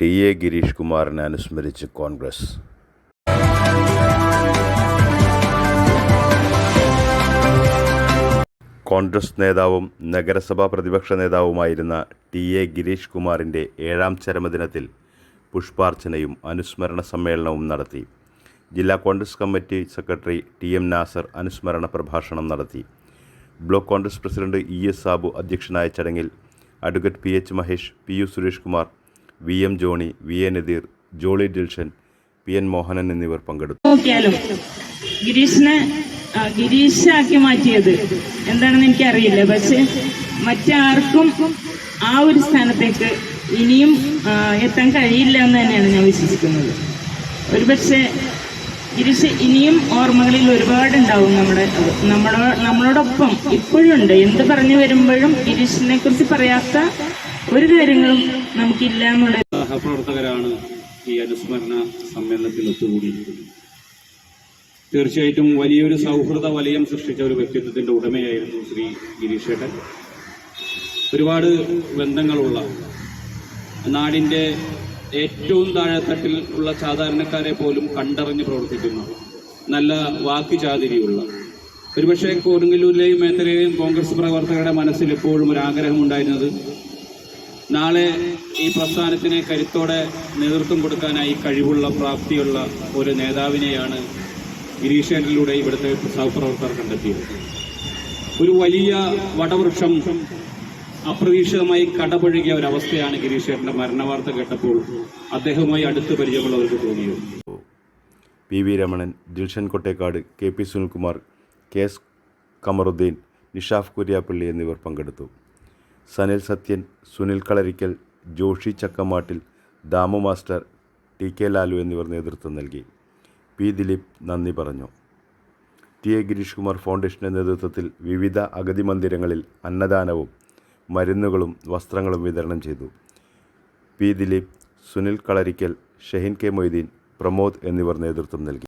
T A Girish കുമാറിനെ അനുസ്മരിച്ച് കോൺഗ്രസ്. കോൺഗ്രസ് നേതാവും നഗരസഭാ പ്രതിപക്ഷ നേതാവുമായിരുന്ന ടി എ ഗിരീഷ് കുമാറിന്റെ ഏഴാം ചരമദിനത്തിൽ പുഷ്പാർച്ചനയും അനുസ്മരണ സമ്മേളനവും നടത്തി. ജില്ലാ Congress committee secretary T M Nasar അനുസ്മരണ പ്രഭാഷണം നടത്തി. Block Congress president E S Sabu അധ്യക്ഷനായ ചടങ്ങിൽ advocate P H Mahesh P U Suresh Kumar V M Johnny V A Nadeer Jolly Dilshan P N Mohanan എന്നിവർ പങ്കെടുത്തു. ഗിരീഷിനെ ഗിരീഷ് ഗിരീഷാക്കി മാറ്റിയത് എന്താണെന്ന് എനിക്കറിയില്ല. പക്ഷെ മറ്റാർക്കും ആ ഒരു സ്ഥാനത്തേക്ക് ഇനിയും എത്താൻ കഴിയില്ല എന്ന് തന്നെയാണ് ഞാൻ വിശ്വസിക്കുന്നത്. ഒരുപക്ഷെ ഗിരീഷ് ഇനിയും ഓർമ്മകളിൽ ഒരുപാടുണ്ടാവും നമ്മുടെ നമ്മളോ നമ്മളോടൊപ്പം ഇപ്പോഴും ഉണ്ട് എന്ത് പറഞ്ഞു വരുമ്പോഴും ഗിരീഷിനെ കുറിച്ച് പറയാത്ത ഒരു കാര്യങ്ങളും നമുക്കില്ല എന്നുള്ള സഹപ്രവർത്തകരാണ് ഈ അനുസ്മരണ സമ്മേളനത്തിൽ ഒത്തുകൂടിയിരിക്കുന്നത് തീർച്ചയായിട്ടും വലിയൊരു സൗഹൃദ വലയം സൃഷ്ടിച്ച ഒരു വ്യക്തിത്വത്തിന്റെ ഉടമയായിരുന്നു ശ്രീ ഗിരീഷേട്ടൻ. ഒരുപാട് ബന്ധങ്ങളുള്ള നാടിന്റെ ഏറ്റവും താഴെത്തട്ടിൽ ഉള്ള സാധാരണക്കാരെ പോലും കണ്ടറിഞ്ഞ് പ്രവർത്തിക്കുന്ന നല്ല വാക്കുചാതിരിയുള്ള ഒരുപക്ഷെ കൊടുങ്ങല്ലൂരിലെയും മേത്തലയിലെയും കോൺഗ്രസ് പ്രവർത്തകരുടെ മനസ്സിൽ എപ്പോഴും ഒരു ആഗ്രഹമുണ്ടായിരുന്നത് നാളെ ഈ പ്രസ്ഥാനത്തിന് കരുത്തോടെ നേതൃത്വം കൊടുക്കാനായി കഴിവുള്ള പ്രാപ്തിയുള്ള ഒരു നേതാവിനെയാണ് ഗിരീഷേനിലൂടെ ഇവിടുത്തെ സഹപ്രവർത്തകർ കണ്ടെത്തിയത്. ഒരു വലിയ വടവൃക്ഷം അപ്രതീക്ഷിതമായി കടപഴകിയ ഒരവസ്ഥയാണ് ഗിരീഷേട്ടന്റെ മരണവാർത്ത കേട്ടപ്പോൾ അദ്ദേഹവുമായി അടുത്ത് പരിചയമുള്ളവർക്ക് തോന്നിയത്. P. V. Ramanan Dilshan Kottekkad K. P. Sunilkumar K. S. Kamaruddin Nishaf Kuriappally എന്നിവർ പങ്കെടുത്തു. Sanil Sathyan Sunil Kalarikkal Joshi Chakkamattil Damu master T K Lalu എന്നിവർ നേതൃത്വം നൽകി. പി ദിലീപ് നന്ദി പറഞ്ഞു. ടി എ ഗിരീഷ് കുമാർ ഫൗണ്ടേഷന്റെ നേതൃത്വത്തിൽ വിവിധ അഗതി മന്ദിരങ്ങളിൽ അന്നദാനവും മരുന്നുകളും വസ്ത്രങ്ങളും വിതരണം ചെയ്തു. പി ദിലീപ് സുനിൽ കളരിക്കൽ ഷഹീൻ കെ മൊയ്തീൻ പ്രമോദ് എന്നിവർ നേതൃത്വം നൽകി.